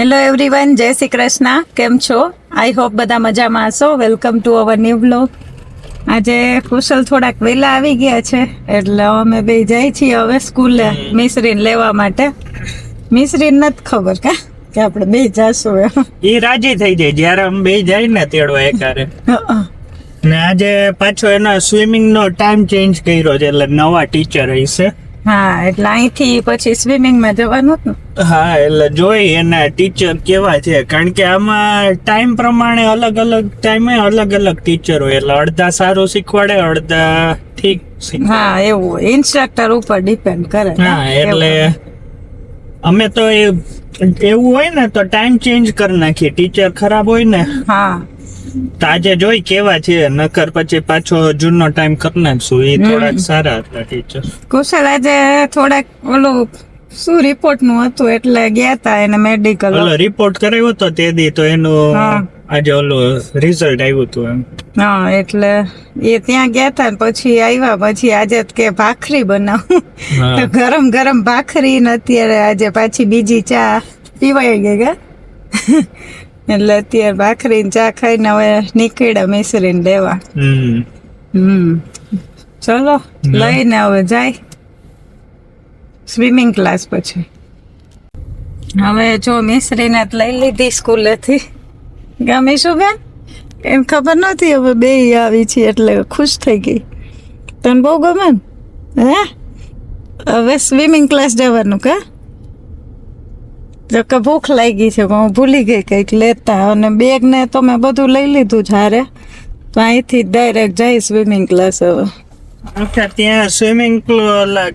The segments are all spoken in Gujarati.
હેલો એવરીવન જય શ્રી કૃષ્ણ કેમ છો આઈ હોપ બધા મજામાં હશો. Welcome to our new blog આજે કુશલ થોડાક વહેલા આવી ગયા છે એટલે અમે બે જઈ છીએ હવે સ્કૂલે મિશ્રીન લેવા માટે. મિશ્રીન નથી ખબર કા કે આપણે બે જાશું એમ. એ રાજી થઈ જાય. જ્યારે અમે બે જાય ને તેડવા એકારે. ને આજે પાછો એનો સ્વિમિંગ નો ટાઈમ ચેન્જ કર્યો છે એટલે નવા ટીચર હશે. હા એટલે અહીંથી પછી સ્વિમિંગમાં જવાનું હા એટલે જોઈ એના ટીચર કેવા છે. કારણ કે આમાં ટાઈમ પ્રમાણે અલગ અલગ ટાઈમે અલગ અલગ ટીચર હોય. એટલે અડધા સારું શીખવાડે અડધા ઠીક હા એવું ઇન્સ્ટ્રક્ટર ઉપર ડિપેન્ડ કરે હા એટલે અમે તો એ એવું હોય ને તો ટાઈમ ચેન્જ કરી નાખીએ. ટીચર ખરાબ હોય ને. હા. તો આજે જોઈ કેવા છે નકર પછી પાછો જૂનો ટાઈમ કરી નાખશું. એ થોડાક સારા હતા ટીચર કુશલ આજે થોડાક ઓલું શું રિપોર્ટનું હતું? એટલે ગયા તા એને મેડિકલ ઓલો રિપોર્ટ કરાવ્યો તો તે દી તો એનું આજે ઓલું રિઝલ્ટ આવ્યું હતું એમ. હા એટલે એ ત્યાં ગયા તા ને પછી આવ્યા પછી આજે કે ભાખરી બનાવું. તો ગરમ ગરમ ભાખરી ને અત્યારે આજે પાછી બીજી ચા પીવાઈ ગઈ કે? એટલે અત્યારે ભાખરી ને ચા ખાઈને હવે નીકળ્યા મિસરીને લેવા. હમ. હમ. ચલો લઈને હવે જાય. સ્વિમિંગ ક્લાસ પછી. હવે જો મિસરીને તો લઈ લીધી સ્કૂલેથી. ગમે શું બેન? એમ ખબર નથી હવે બે આવી છે એટલે ખુશ થઈ ગઈ. તને બહુ ગમે હે? હવે સ્વિમિંગ ક્લાસ જવાનું કા? જો કે ભૂખ લાગી છે પણ હું ભૂલી ગઈ કંઈક લેતા. અને બેગ ને તો મેં બધું લઈ લીધું જ હારે. તો અહીંથી ડાયરેક્ટ જઈ સ્વિમિંગ ક્લાસ હવે. અચ્છા ત્યાં સ્વિમિંગ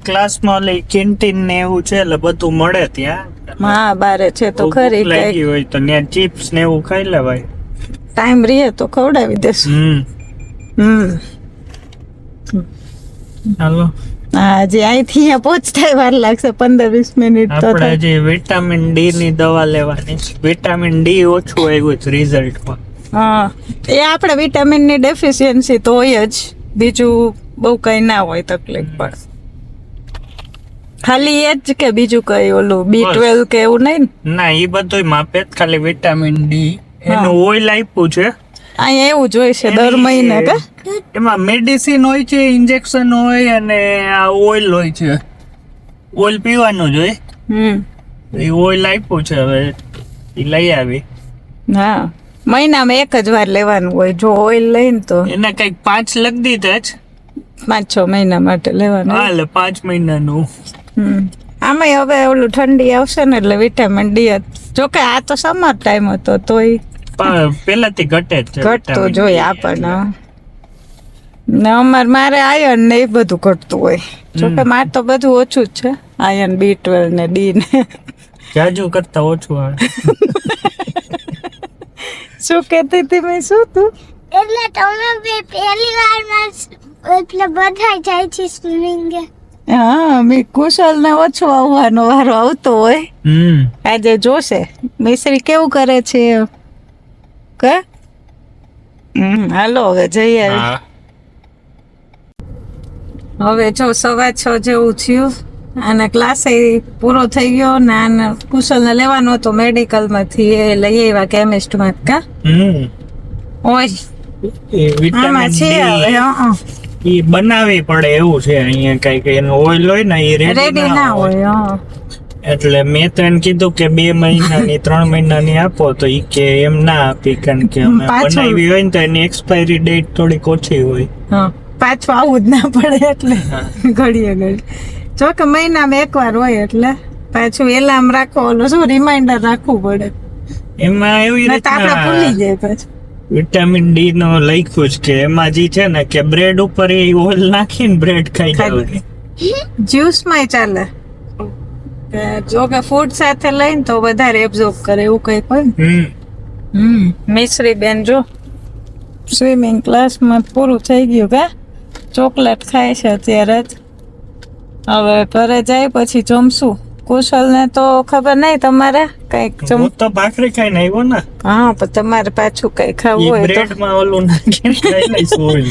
ક્લાસમાં ઓલી કેન્ટીન ને એવું છે એટલે બધું મળે ત્યાં? હા બારે છે તો ખરી લાગી હોય તો ત્યાં ચિપ્સ ને એવું ખાઈ લેવાય. ટાઈમ રહે તો ખવડાવી દેશું. હમ. હમ. હાલો. હજી અહીંથી અહીંયા પહોંચતા વાર લાગશે પંદર વીસ મિનિટ તો આપણે આજે વિટામિન ડી ની દવા લેવાની વિટામિન ડી ઓછું આવ્યું છે રિઝલ્ટમાં હા એ આપણે વિટામિનની ડેફિશિયન્સી તો હોય જ. બીજું બહુ કઈ ના હોય તકલીફ પણ. ખાલી એ જ કે બીજું કઈ ઓલું બી. ટ્વેલ્વ કે એવું નહીં ના? એ બધું માપે જ. ખાલી વિટામિન ડી એનું ઓઇલ આપ્યું છે. અહીંયા એવું જોઈએ છે દર મહિને કે? એમાં મેડિસિન હોય છે ઇન્જેક્શન હોય અને આ ઓઇલ હોય છે. ઓઇલ પીવાનું જ હોય. હમ. એ ઓઇલ આપ્યું છે હવે એ લઈ આવી. હા. મહિનામાં એક જ વાર લેવાનું હોય જો ઓઇલ લઈને તો. એને કંઈક પાંચ લખ દીધા જ. પાંચ છ મહિના માટે લેવાનું હા એટલે પાંચ મહિનાનું. હમ. આમાંય હવે ઓલું ઠંડી આવશે ને એટલે વિટામિન ડી જોકે આ તો સમર ટાઈમ હતો તોય પણ પેલાથી ઘટે જ ઘટતો જોઈએ આપણને. ને અમારે મારે આયન ને એ બધું ઘટતું હોય. જોકે મારે તો બધું ઓછું જ છે. આયન બી ટ્વેલ્વ ને ડી ને. જાજુ કરતા ઓછું આવે. શું કહેતી હતી મેં? શું તું? એટલે તમે બે પહેલી વારમાં એટલે બધા જાય છે સ્વિમિંગ હા મેં કુશલ ને ઓછો આવવાનો વારો આવતો હોય. હમ. આજે જોશે. મિશ્રી કેવું કરે છે? કે? હમ હાલો હવે જઈએ. હવે જો સવા છ જેવું થયું અને ક્લાસ પૂરો થઈ ગયો ને આને કુશલને લેવાનો હતો મેડિકલમાંથી એ લઈ આવ્યા કેમિસ્ટમાં કા? ઓય આમાં છે હવે એ બનાવવી પડે એવું છે અહીંયા કઈ એનું ઓઇલ હોય ને એ રેડી રેડી ના હોય હં. એટલે મેં તો એને કીધું કે બે મહિનાની ત્રણ મહિનાની આપો તો ઈ કે એમ ના આપી કારણ કે અમે બનાવી હોય ને તો એની એક્સપાયરી ડેટ થોડીક ઓછી હોય. પાછું આવું જ ના પડે એટલે ઘડીએ ઘડી જો કે મહિનામાં એકવાર હોય એટલે પાછું એલાર્મ રાખો ઓલો શું રિમાઇન્ડર રાખવું પડે. એમાં એવી રીતે આપણે ભૂલી જાય પાછું. વિટામિન ડી નો લખ્યું છે કે એમાં જે છે ને કે બ્રેડ ઉપર એ ઓઇલ નાખીને બ્રેડ ખાઈ ખાઈ જ્યુસમાં ચાલે. જો કે ફૂડ સાથે લઈને તો વધારે એબ્ઝોર્બ કરે એવું કંઈક હોય હમ. હમ. મિશ્રી બેન જો સ્વિમિંગ ક્લાસમાં પૂરું થઈ ગયું કે? ચોકલેટ ખાય છે અત્યારે જ. હવે ઘરે જાય પછી જમશું. કુશલ ને તો ખબર નહીં તમારે કંઈક જમ તો ભાખરી ખાઈને આવ્યો ને. હા પણ તમારે પાછું કઈ ખાવું હોય બ્રેડમાં ઓલું નાખીને ખાઈ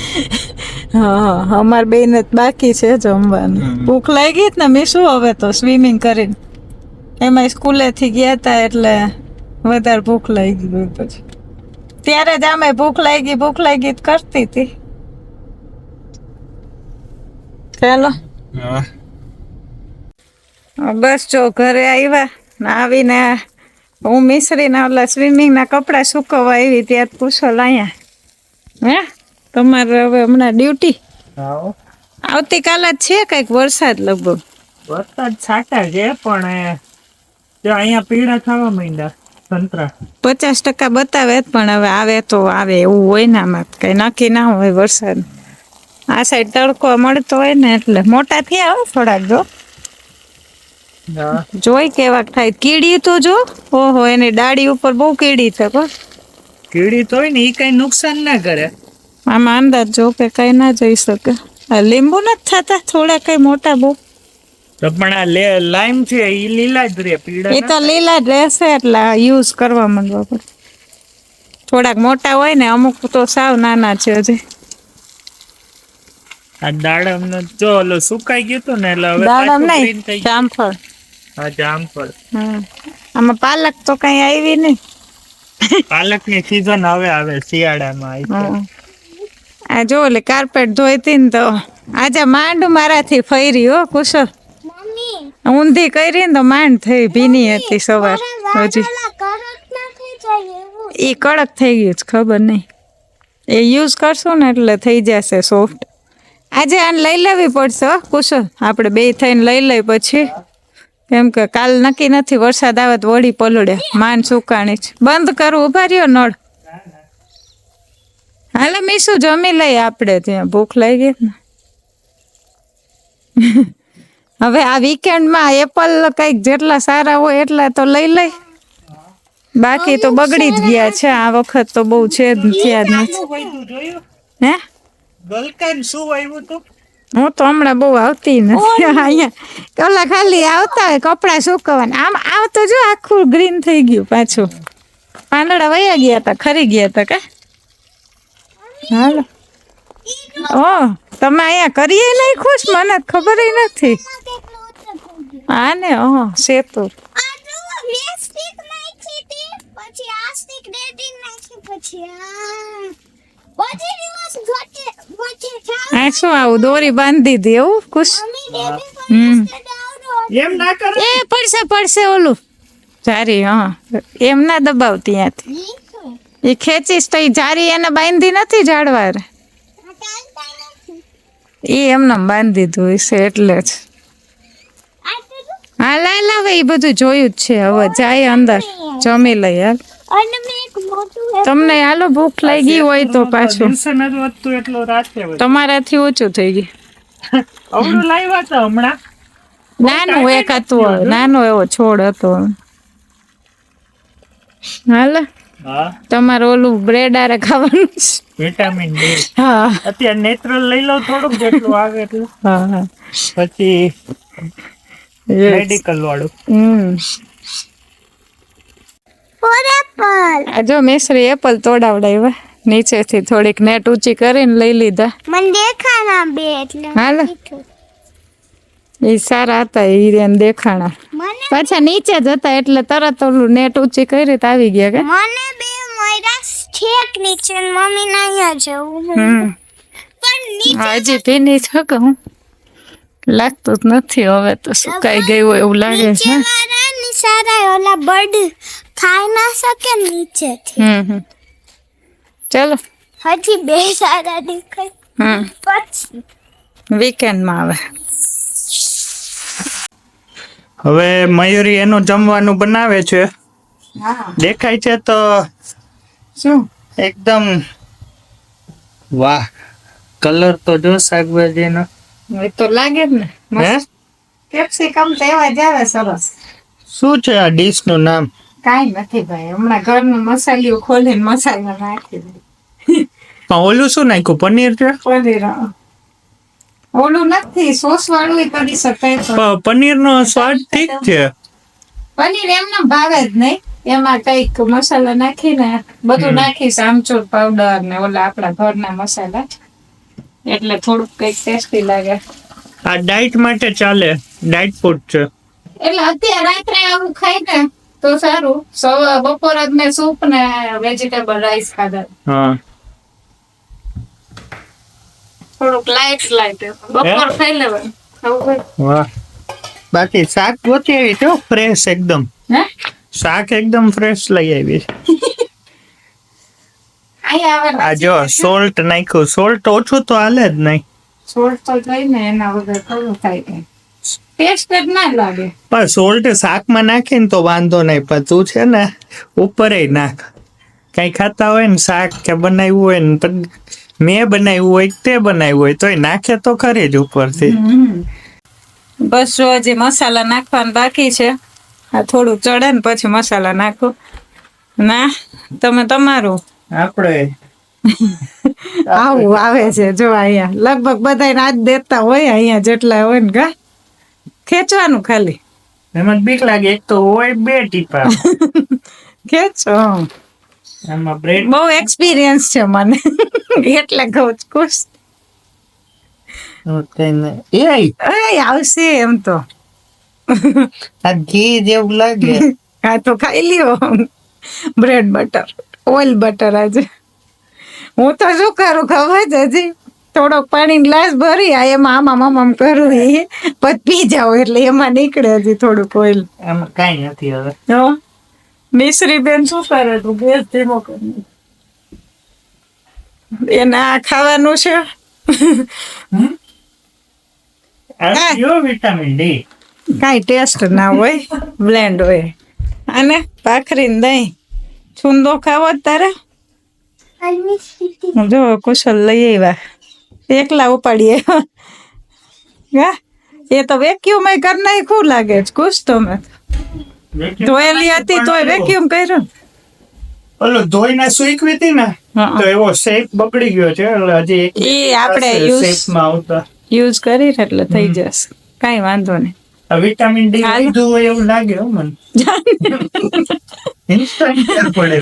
હા અમારે બેન જ બાકી છે જમવાનું. ભૂખ લાગી જ ને મેં શું હવે તો સ્વિમિંગ કરીને. એમાં સ્કૂલેથી ગયા હતા એટલે વધારે ભૂખ લાગી ગઈ પછી. ત્યારે જ આમે ભૂખ લાગી ભૂખ લાગી કરતી હતી ચાલો. હા. બસ જો ઘરે આવ્યા ને આવીને હું મિશ્રીના ઓલા સ્વિમિંગના કપડાં સુકવવા આવી ત્યાં પૂછો લાયા. હે? તમારે હવે હમણાં ડ્યુટી? આવતીકાલે જ છે કંઈક વરસાદ લગભગ? વરસાદ છાટા છે પણ અહીંયા પીડા થવા માંડ્યા સંતરા. પચાસ ટકા બતાવે જ પણ હવે આવે તો આવે એવું હોય ને આમાં. કઈ નક્કી ના હોય વરસાદ. આ સાઈડ તડકો મળતો હોય ને એટલે. મોટા થયા હો થોડાક જો. જોઈ કેવાક થાય. કીડી તો જો ઓહો એની ડાળી ઉપર બહુ કીડી છે કો કીડી તો ને એ કઈ નુકસાન ના કરે. આમાં અંદાજ જો કે કઈ ના જઈ શકે. આ લીંબુ નથી થતા થોડા કઈ મોટા બહુ. તો પણ આ લે લાઈમ છે એ લીલા જ રે પીળા એ તો લીલા જ રહેશે એટલે યુઝ કરવા માંડવા પડે. થોડાક મોટા હોય ને અમુક તો સાવ નાના છે હજી. આ દાડમ જો ઓલો સુકાઈ ગયું તો ને એટલે હવે દાડમ નહીં જામફળ. હા જામફળ આમાં પાલક તો કઈ આવી નહીં પાલકની સીઝન હવે આવે શિયાળામાં આવી આ જો ઓલે કાર્પેટ ધોઈતી ને તો આજે માંડ મારાથી ફરી હો કુશલ. ઊંધી કરી ને તો માંડ થઈ ભીની હતી સવાર હજી પેલા કરત ના થઈ જાય એવું. એ કડક થઈ ગયું છે ખબર નહીં એ યુઝ કરશું ને એટલે થઈ જશે સોફ્ટ આજે આને લઈ લેવી પડશે હો, કુશલ. આપણે બે થઈને લઈ લઈ પછી. કેમ કે કાલ નક્કી નથી, વરસાદ આવે તો વળી પલળે. માન સુકાણી છે. બંધ કરવું ઊભા રહ્યો નળ. હાલે, મીસુ જમી લઈએ આપણે, ત્યાં ભૂખ લાગી ને. હવે આ વીકેન્ડમાં એપલ કંઈક જેટલા સારા હોય એટલા તો લઈ લઈ. બાકી તો બગડી જ ગયા છે, આ વખત તો બહુ છે જ નથી. હે ગલકાઈ શું આવ્યું હતું હું તો હમણાં બહુ આવતી નથી. અહીંયા ઓલા ખાલી આવતા હોય કપડાં સુકવવાના આમ આવતો જો આખું ગ્રીન થઈ ગયું પાછું. પાંદડા વયા ગયા હતા ખરી ગયા હતા કા? હાલો. ઓ તમે અહીંયા કરીએ નહીં ખુશ? મને ખબર નથી. હા ને ઓ સેતુ પછી આ સ્ટીક રેડી નાખી પછી આ. આ શું આવું દોરી બાંધી દીધી એવું? ખુશ? હમ. એમ ના કરે? એ પડશે પડશે ઓલું. જારી હા. એમ ના દબાવ ત્યાંથી એ ખેંચીશ તો એ જારી એને બાંધી નથી જાડવા એ એમને બાંધી દીધું છે એટલે જ. હા લાય લાવે એ બધું જોયું જ છે. હવે જાય અંદર. જમી લઈ હાલ. તમને હાલો ભૂખ લાગી હોય તો પાછું. દિવસે નથી વધતું એટલું રાતે તમારાથી ઓછું થઈ ગયું. નાનું એક હતું નાનો એવો છોડ હતો. હાલ. તમારે ઓલું બ્રેડ આરે ખાવાનું વિટામિન ડી હા. અત્યારે નેચરલ લઈ લો થોડુંક જેટલું આવે એટલું. હા હા. પછી મેડિકલ વાળું. હમ. જો મિશ્રી એપલ તોડાવડાવ્યા નીચેથી થોડીક નેટ ઊંચી કરીને લઈ લીધા. મને દેખાણા બે એટલે હાલો. એ સારા હતા એ રેન દેખાણા. પાછા નીચે જ હતા એટલે તરત ઓલું નેટ ઊંચી કરી તો આવી ગયા કે? મને બે મોયરા છેક નીચે મમ્મી ના અહીંયા જવું પણ નીચે હજી ભીની છો કે હું? લાગતું જ નથી હવે તો સુકાઈ ગયું એવું લાગે છે સારા ઓલા બર્ડ ખાઈ ના શકે નીચેથી. હમ હમ. ચલો. હજી બે સારા દેખાય. હમ. પછી. વીકેન્ડમાં આવે. હવે મયુરી એનું જમવાનું બનાવે છે. દેખાય છે તો શું? એકદમ વાહ. કલર તો જો શાકભાજીનો. એ તો લાગે જ ને. કેપ્સિકમ તો એવા જ આવે સરસ. શું છે આ ડીશનું નામ? કાંઈ નથી ભાઈ. હમણાં ઘરનું મસાલીઓ ખોલીને મસાલા નાખી દે. ઓલું શું નાખ્યું? પનીર પનીર ઓલું નથી સોસ વાળું કરી શકાય પનીર નો સ્વાદ ઠીક છે. પનીર એમને ભાવે જ નહીં. એમાં કંઈક મસાલા નાખીને બધું નાખીશ આમચૂર પાવડર ને ઓલા આપણા ઘરના મસાલા. એટલે થોડુંક કંઈક ટેસ્ટી લાગે. આ ડાયટ માટે ચાલે. ડાયટ ફૂડ છે. એટલે અત્યારે રાત્રે આવું ખાઈ ને તો સારું. બપોર જ મેં સૂપ ને વેજીટેબલ રાઈસ ખાધા. હા. થોડુંક લાઈટ લાઈટ બપોર ખાઈ લેવાનું. વાહ. બાકી શાક ગોતી આવી છો ફ્રેશ એકદમ. હે? શાક એકદમ ફ્રેશ લઈ આવી છે. આ જો સોલ્ટ નાખ્યું. સોલ્ટ ઓછું તો હાલે જ નહીં. સોલ્ટ તો જોઈ ને એના વગર થોડું થાય કે ટેસ્ટ જ ના લાગે. પણ સોલ્ટ શાકમાં નાખીને તો વાંધો નહીં પણ તું છે ને ઉપર નાખ. કઈ ખાતા હોય ને શાક કે બનાવ્યું હોય ને પણ મેં બનાવ્યું હોય તે બનાવ્યું હોય તોય નાખે તો ખરી જ ઉપરથી. બસ જો હજી મસાલા નાખવાનું બાકી છે. આ થોડું ચડે ને પછી મસાલા નાખો. ના તમે તમારું. આપણે. આવું આવે છે જો અહીંયા. લગભગ બધા આજ દેતા હોય અહીંયા જેટલા હોય ને કા ખેંચવાનું ખાલી. એમાં બીક લાગે એક તો હોય બે ટીપા. ખેંચો. એમાં બ્રેડ બહુ એક્સપિરિયન્સ છે મને. એટલે કહું છું ખુશ. એ આવશે એમ તો. આ ઘી જેવું લાગે. આ તો ખાઈ લ્યો. બ્રેડ બટર ઓઇલ બટર આજે. હું તો શું કરું ખબર જ હજી? થોડોક પાણી ગ્લાસ ભરી આ એમાં આમ આમ આમ કરું એ. પછી પી જાવ એટલે એમાં નીકળે હજી થોડુંક ઓઇલ. એમાં કાંઈ નથી હવે. હો? મિશ્રી બેન શું કરે તું ગેસ ધીમો કરી એને આ ખાવાનું છે? વિટામિન ડી કાંઈ ટેસ્ટ ના હોય બ્લેન્ડ હોય. અને ભાખરીને દહીં. છુંદો ખાવો જ તારે જો કુશલ લઈ આવ્યા. એકલા ઉપાડીએ. હા એ તો વેક્યુમ કર નાખ્યું લાગે છે ખુશ તો મેં. ધોયેલી હતી તોય વેક્યુમ કર્યું. ઓલો ધોઈને સૂકવી હતી ને તો એવો શેપ બગડી ગયો છે એટલે હજી એ આપણે યુઝ શેપમાં આવતા. યુઝ કરી એટલે થઈ જશે. કઈ વાંધો નહીં. Vitamin D. લીધું હોય એવું લાગે મને. ઇન્સ્ટન્ટ પડે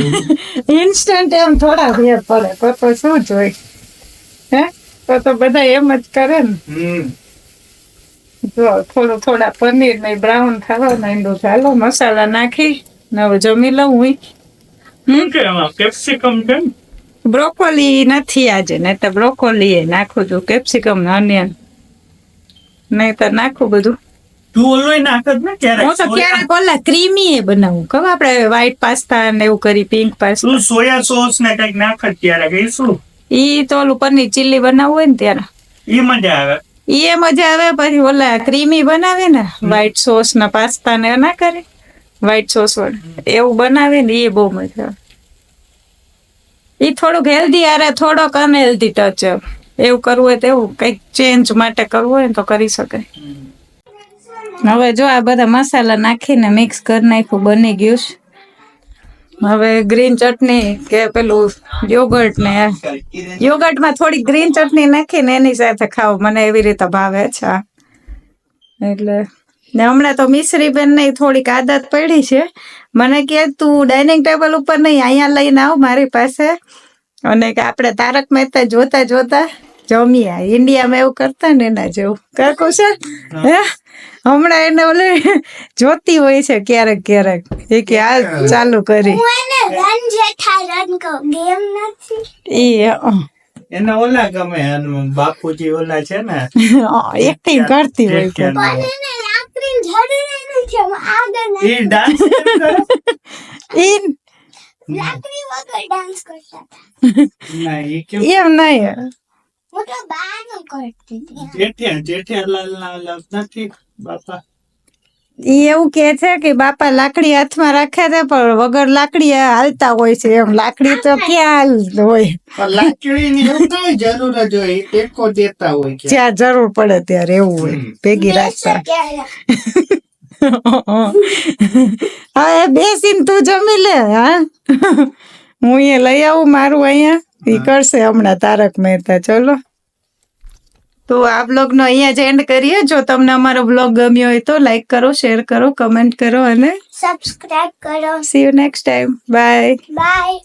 ઇન્સ્ટન્ટ એમ થોડા ફેર પડે તો શું જોઈ હે? તો તો બધા એમ જ કરે ને. જો થોડું થોડા પનીર ને બ્રાઉન થવા માંડ્યું. ચાલો મસાલા નાખી ને હવે જમી લઉં હું. શું કે એમાં? કેપ્સિકમ છે બ્રોકોલી નથી આજે નહીં તો બ્રોકોલી એ નાખું છું. કેપ્સિકમ ને અનિયન નહીં તો નાખું બધું. તું ઓલોય નાખ ને ક્યારેક. હું તો ક્યારેક ઓલા ક્રીમી એ બનાવું. કહું આપણે વ્હાઈટ પાસ્તા ને એવું કરી પિંક પાસ્તા તું સોયા સોસ ને કંઈક નાખત ત્યારે ક્યારેક. એ શું? ઈ તો ઓલું પનીર ચીલી બનાવવું હોય ને ત્યારે. ઈ મજા આવે. ઈ એ મજા આવે પછી ઓલા ક્રીમી બનાવે ને વ્હાઈટ સોસ ના પાસ્તા ને ના કરે. વ્હાઈટ સોસ વાળા. એવું બનાવે ને એ બહુ મજા આવે. ઈ થોડુંક હેલ્ધી આરે થોડોક અનહેલ્ધી ટચ એવું કરવું હોય તો એવું કંઈક ચેન્જ માટે કરવું હોય ને તો કરી શકાય. હવે જો આ બધા મસાલા નાખીને મિક્સ કરી નાખ્યું બની ગયું છે. હવે ગ્રીન ચટણી કે પેલું યોગર્ટ ને યોગર્ટમાં થોડી ગ્રીન ચટણી નાખીને એની સાથે ખાવ મને એવી રીતે ભાવે છે. એટલે ને હમણાં તો મિશ્રી બેન નહીં થોડીક આદત પડી છે. મને કે તું ડાઇનિંગ ટેબલ ઉપર નહીં, અહીંયા લઈને આવ મારી પાસે. અને કે આપણે તારક મહેતા જોતા જોતા જમીએ ઇન્ડિયામાં એવું કરતા ને એના જેવું. કાકો છે? હે. હમણાં એને ઓલે જોતી હોય છે ક્યારેક ક્યારેક. એ કે આ ચાલુ કરી. એને રન જેઠા રન કહું. ગેમ નથી. એ એને ઓલા ગમે બાપુજી ઓલા છે ને. એક્ટિંગ કરતી હોય એમ નહીં. હું તો બહારનું કરતી જેઠિયા જેઠિયાલાલ ના નથી બાપા. એવું કે છે કે બાપા લાકડી હાથમાં રાખે છે પણ વગર લાકડી હાલતા હોય છે. એમ લાકડી તો ક્યાં હાલ હોય? હોય જરૂર જ હોય ટેકો દેતા હોય જ્યાં જરૂર પડે ત્યારે એવું હોય. ભેગી રાખતા. હવે બેસીને તું જમી લે હા. હું અહીંયા લઈ આવું મારું અહીંયા. ઈ કરશે હમણાં તારક મહેતા ચલો. તો આ બ્લોગ નો અહીંયા જ એન્ડ કરીએ. જો તમને અમારો બ્લોગ ગમ્યો હોય તો લાઈક કરો શેર કરો કમેન્ટ કરો અને સબસ્ક્રાઇબ કરો. See you next time bye bye